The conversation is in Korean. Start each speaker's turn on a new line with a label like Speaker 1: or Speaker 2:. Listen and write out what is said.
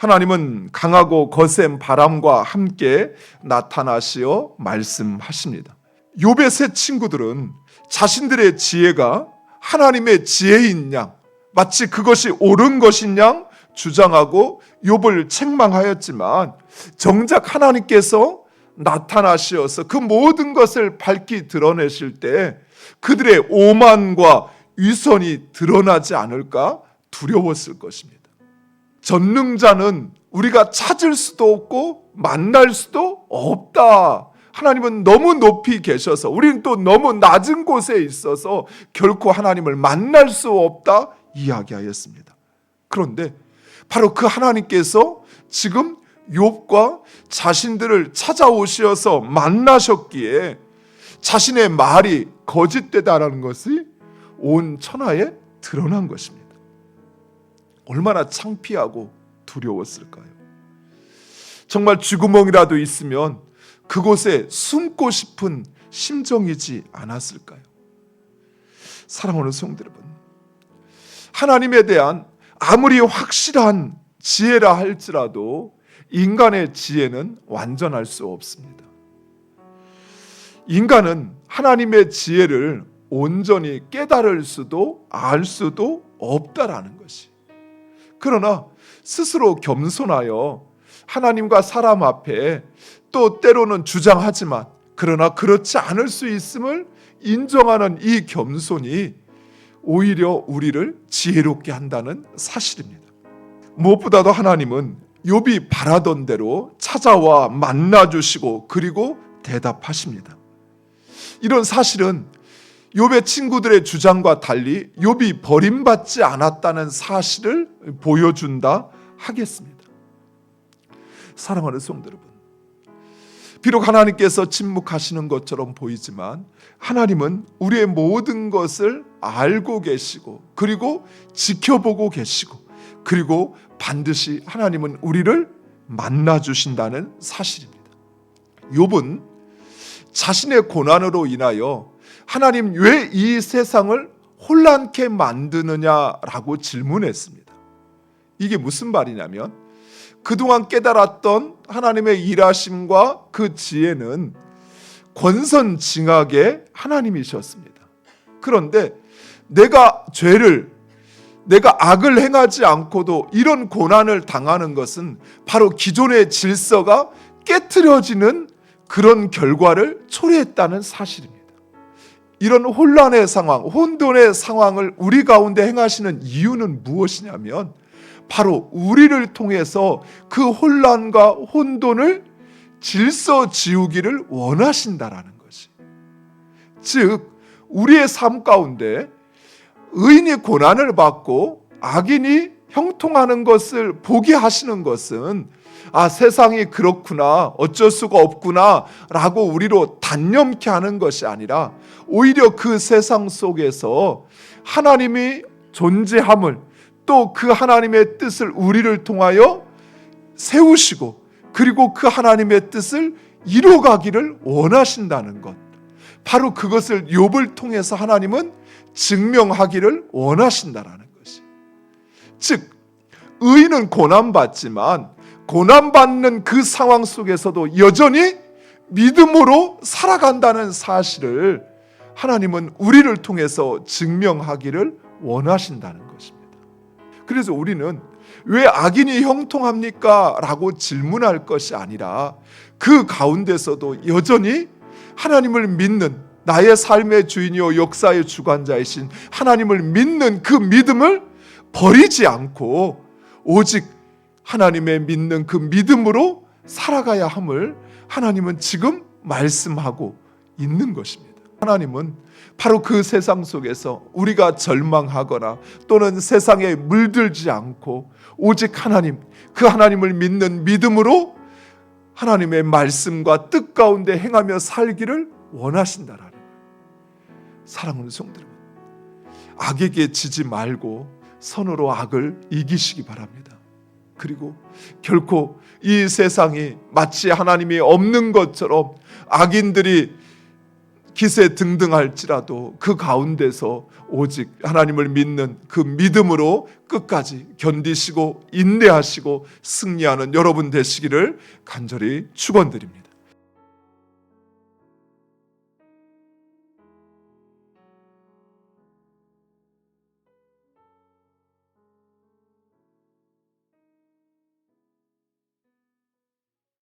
Speaker 1: 하나님은 강하고 거센 바람과 함께 나타나시어 말씀하십니다. 욥의 세 친구들은 자신들의 지혜가 하나님의 지혜인 양, 마치 그것이 옳은 것인 양 주장하고 욥을 책망하였지만 정작 하나님께서 나타나시어서 그 모든 것을 밝히 드러내실 때 그들의 오만과 위선이 드러나지 않을까 두려웠을 것입니다. 전능자는 우리가 찾을 수도 없고 만날 수도 없다. 하나님은 너무 높이 계셔서 우리는 또 너무 낮은 곳에 있어서 결코 하나님을 만날 수 없다 이야기하였습니다. 그런데 바로 그 하나님께서 지금 욥과 자신들을 찾아오시어서 만나셨기에 자신의 말이 거짓되다라는 것이 온 천하에 드러난 것입니다. 얼마나 창피하고 두려웠을까요? 정말 쥐구멍이라도 있으면 그곳에 숨고 싶은 심정이지 않았을까요? 사랑하는 성도 여러분, 하나님에 대한 아무리 확실한 지혜라 할지라도 인간의 지혜는 완전할 수 없습니다. 인간은 하나님의 지혜를 온전히 깨달을 수도 알 수도 없다라는 것이. 그러나 스스로 겸손하여 하나님과 사람 앞에 또 때로는 주장하지만 그러나 그렇지 않을 수 있음을 인정하는 이 겸손이 오히려 우리를 지혜롭게 한다는 사실입니다. 무엇보다도 하나님은 욥이 바라던 대로 찾아와 만나 주시고 그리고 대답하십니다. 이런 사실은 욥의 친구들의 주장과 달리 욥이 버림받지 않았다는 사실을 보여준다 하겠습니다. 사랑하는 성도 여러분, 비록 하나님께서 침묵하시는 것처럼 보이지만 하나님은 우리의 모든 것을 알고 계시고 그리고 지켜보고 계시고 그리고 반드시 하나님은 우리를 만나 주신다는 사실입니다. 욥은 자신의 고난으로 인하여 하나님 왜 이 세상을 혼란케 만드느냐라고 질문했습니다. 이게 무슨 말이냐면 그동안 깨달았던 하나님의 일하심과 그 지혜는 권선징악의 하나님이셨습니다. 그런데 내가 죄를 내가 악을 행하지 않고도 이런 고난을 당하는 것은 바로 기존의 질서가 깨뜨려지는 그런 결과를 초래했다는 사실입니다. 이런 혼란의 상황, 혼돈의 상황을 우리 가운데 행하시는 이유는 무엇이냐면 바로 우리를 통해서 그 혼란과 혼돈을 질서 지우기를 원하신다라는 것이. 즉 우리의 삶 가운데 의인이 고난을 받고 악인이 형통하는 것을 보게 하시는 것은 아 세상이 그렇구나 어쩔 수가 없구나 라고 우리로 단념케 하는 것이 아니라 오히려 그 세상 속에서 하나님이 존재함을 또 그 하나님의 뜻을 우리를 통하여 세우시고 그리고 그 하나님의 뜻을 이루어가기를 원하신다는 것. 바로 그것을 욥을 통해서 하나님은 증명하기를 원하신다라는. 즉 의인은 고난 받지만 고난 받는 그 상황 속에서도 여전히 믿음으로 살아간다는 사실을 하나님은 우리를 통해서 증명하기를 원하신다는 것입니다. 그래서 우리는 왜 악인이 형통합니까? 라고 질문할 것이 아니라 그 가운데서도 여전히 하나님을 믿는 나의 삶의 주인이요 역사의 주관자이신 하나님을 믿는 그 믿음을 버리지 않고 오직 하나님의 믿는 그 믿음으로 살아가야 함을 하나님은 지금 말씀하고 있는 것입니다. 하나님은 바로 그 세상 속에서 우리가 절망하거나 또는 세상에 물들지 않고 오직 하나님, 그 하나님을 믿는 믿음으로 하나님의 말씀과 뜻 가운데 행하며 살기를 원하신다라는. 사랑하는 성들 악에게 지지 말고 선으로 악을 이기시기 바랍니다. 그리고 결코 이 세상이 마치 하나님이 없는 것처럼 악인들이 기세 등등할지라도 그 가운데서 오직 하나님을 믿는 그 믿음으로 끝까지 견디시고 인내하시고 승리하는 여러분 되시기를 간절히 축원드립니다.